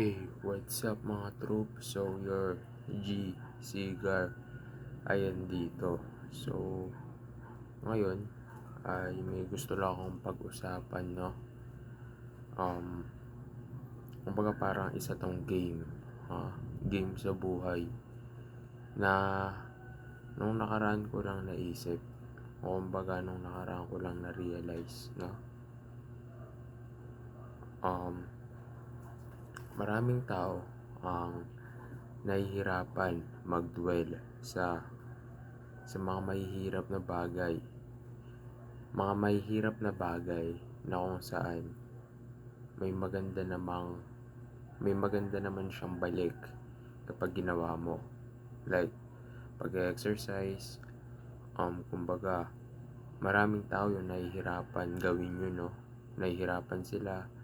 Hey, what's up mga troop? So, your G Cigar ayan dito. So, ngayon ay may gusto lang akong pag-usapan, no? Um, kumbaga parang isa tong game, ha? Game sa buhay na nung nakaraan ko lang naisip o kumbaga nung nakaraan ko lang na-realize, no? Um, maraming tao ang nahihirapan mag-dwell sa sa mga mahihirap na bagay. Mga mahihirap na bagay na kung saan may maganda namang may maganda naman siyang balik kapag ginawa mo. Like, pag-exercise, um, kumbaga, maraming tao yung nahihirapan gawin yun, no? Nahihirapan sila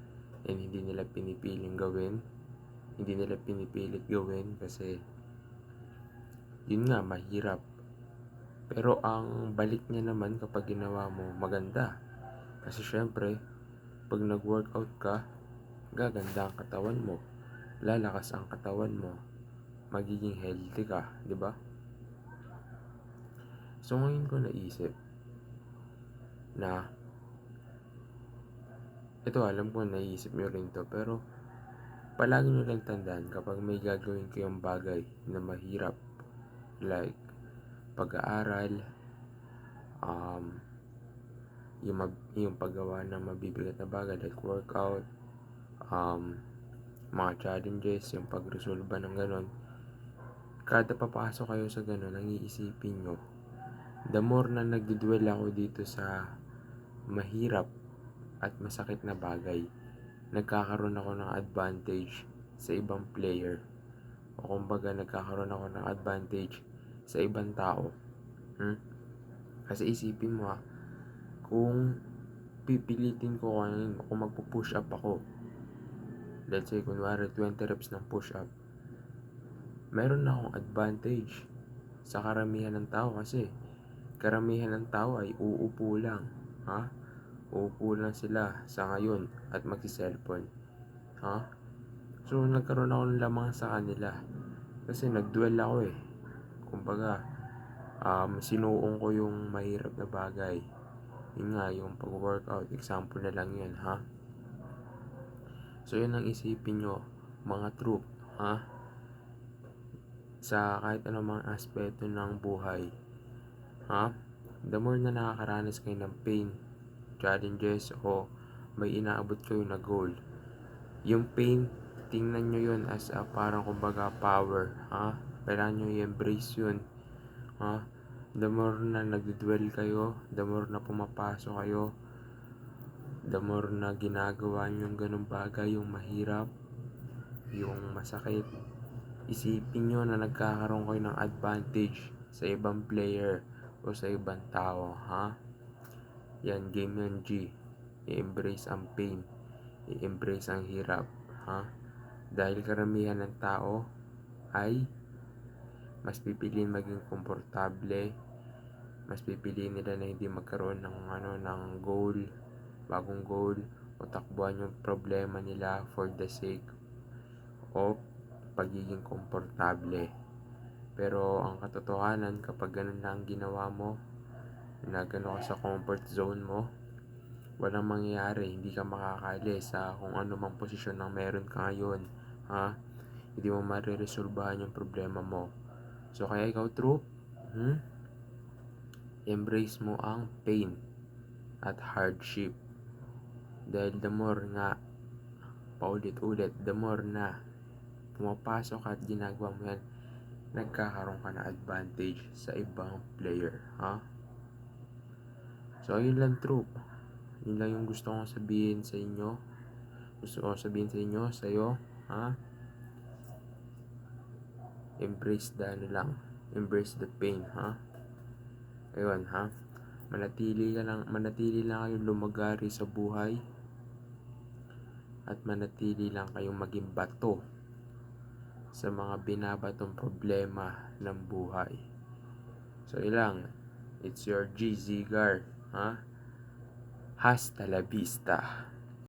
and hindi nila pinipiling gawin. Hindi nila pinipilit gawin kasi yun nga, mahirap. Pero ang balik niya naman kapag ginawa mo, maganda. Kasi syempre, pag nag-workout ka, gaganda ang katawan mo. Lalakas ang katawan mo. Magiging healthy ka, di ba? So ngayon ko naisip na ito alam ko naisip nyo rin to pero palagi nyo lang tandaan kapag may gagawin kayong bagay na mahirap like pag-aaral um, yung, mag, yung paggawa ng mabibigat na bagay like workout um, mga challenges yung pagresolba ng ganon kada papasok kayo sa ganon ang iisipin nyo the more na nagdudwell ako dito sa mahirap at masakit na bagay, nagkakaroon ako ng advantage sa ibang player. O kumbaga, nagkakaroon ako ng advantage sa ibang tao. Hmm? Kasi isipin mo ha, kung pipilitin ko kanin, kung magpo-push up ako, let's say, kunwari 20 reps ng push up, meron na akong advantage sa karamihan ng tao kasi karamihan ng tao ay uupo lang. Ha? Uupo lang sila sa ngayon at magsi-cellphone. Ha? So, nagkaroon ako ng lamang sa kanila. Kasi nag-duel ako eh. Kumbaga, um, sinuong ko yung mahirap na bagay. Yun nga, yung pag-workout. Example na lang yun, ha? So, yun ang isipin nyo, mga troop, ha? Sa kahit anumang aspeto ng buhay. Ha? The more na nakakaranas kayo ng pain, challenges, o may inaabot kayo na goal, yung pain, tingnan nyo yun as a parang kumbaga power. Ha? Kailangan nyo i-embrace yun. Ha? The more na nagdudwell kayo, the more na pumapasok kayo, the more na ginagawa nyo yung ganung bagay, yung mahirap, yung masakit, isipin nyo na nagkakaroon kayo ng advantage sa ibang player o sa ibang tao, ha? Yan, game yan, G. I-embrace ang pain. I-embrace ang hirap, ha? Dahil karamihan ng tao ay mas pipiliin maging komportable, mas pipiliin nila na hindi magkaroon ng ano ng goal, bagong goal o takbuhan yung problema nila for the sake of pagiging komportable. Pero ang katotohanan kapag ganun na ang ginawa mo, na gano'n ka sa comfort zone mo, walang mangyayari, hindi ka makakali sa kung ano mang posisyon ng meron ka ngayon, ha? Hindi mo mariresolbahan yung problema mo. So kaya ikaw troop, hmm? embrace mo ang pain at hardship. Dahil the more nga, paulit-ulit, the more na pumapasok at ginagawa mo yan, nagkakaroon ka na advantage sa ibang player, ha? So, ayun lang troop. Yun lang yung gusto kong sabihin sa inyo. Gusto kong sabihin sa inyo, sa'yo, ha? Embrace the ano lang. Embrace the pain, ha? Ayun, ha? Manatili ka lang, manatili lang kayong lumagari sa buhay. At manatili lang kayong maging bato sa mga binabatong problema ng buhay. So, ilang, it's your G. Zigar, ha? Hasta la vista.